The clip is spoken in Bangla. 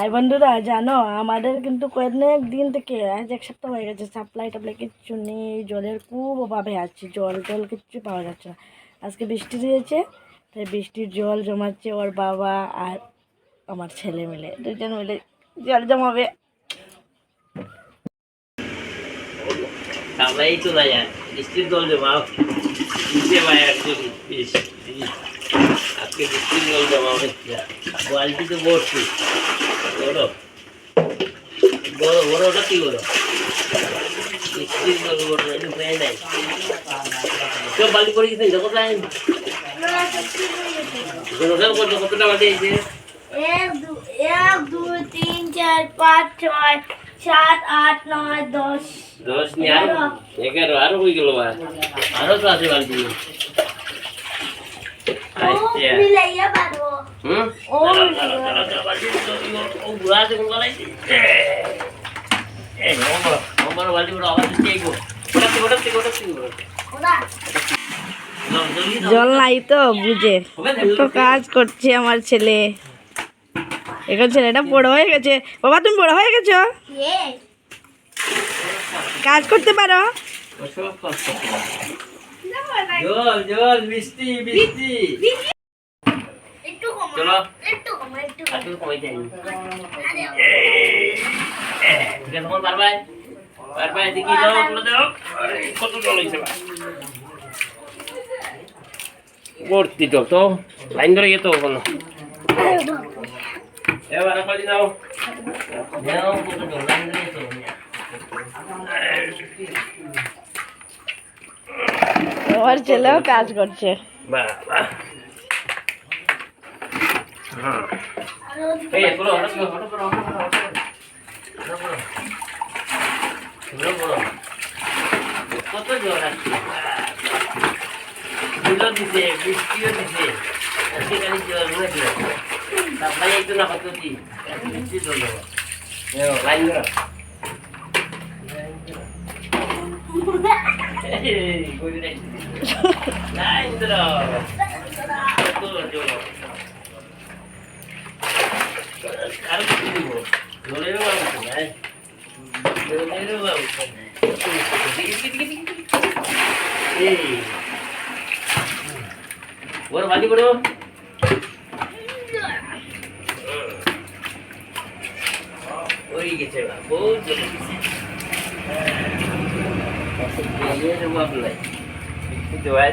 আর বন্ধুরা, জানো, আমাদের কিন্তু অনেক দিন থেকে আজ এক সপ্তাহ হয়ে গেছে সাপ্লাই টাপ্লাই কিচ্ছু নেই, জলের খুব অভাবে আছে, জল টল কিচ্ছু পাওয়া যাচ্ছে না। আজকে বৃষ্টি দিয়েছে, তাই বৃষ্টির জল জমাচ্ছে ওর বাবা আর আমার ছেলে মিলে, দুজন মিলে জল জমাবে। তো বৃষ্টির জল জমাও। আজকে বৃষ্টির জল হচ্ছে বালতিতে বসছি বড় বড় বড়টা কি বড় বৃষ্টির জল বড় একটু প্রায় নাই সব বালি পড়ে গেছে যখন প্রায় কত কতটা বালি আছে এক দু এক দুই তিন চার পাঁচ ছয় সাত আট নয় দশ দশ নিয়ে আরও এগারো আরও হয়ে গেল বা আরও তো আছে বালতি আচ্ছা মিলাইয়া পারব হুম ও চলো, চলো, জল নাই তো বুঝে। একটু কাজ করছে আমার ছেলে। এখন ছেলেটা বড় হয়ে গেছে। বাবা তুমি বড় হয়ে গেছো? কাজ করতে পারো। জল জল চলো। আর তুমি কমাইতে আইনি। ঠিক আছে, পারবাই? পারবাই, এদিকে যাও, ওগুলো যাও। কত জল হয়েছে ভর্তি জল তো লাইন ধরে গেতো ওখানে এবার কত জল, লাইন ধরে গেতো। আমার ছেলেও কাজ করছে। হ্যাঁ। এই, বলো, হঠাৎ করো, হঠাৎ করো, হঠাৎ করো, করো। কত জল আসছে ফুলও দিছে বৃষ্টিও দিছে আজকে খালি জল মনে দিল তারপরে না বৃষ্টি এই। লাইন ধরো কত ব্যবস্থা নাই জলেরও ব্যবস্থা নাই এই ওর বালি বড় ওই গেছে বা বহুত চলে গেছে জলের অভাব নাই কিন্তু ভাই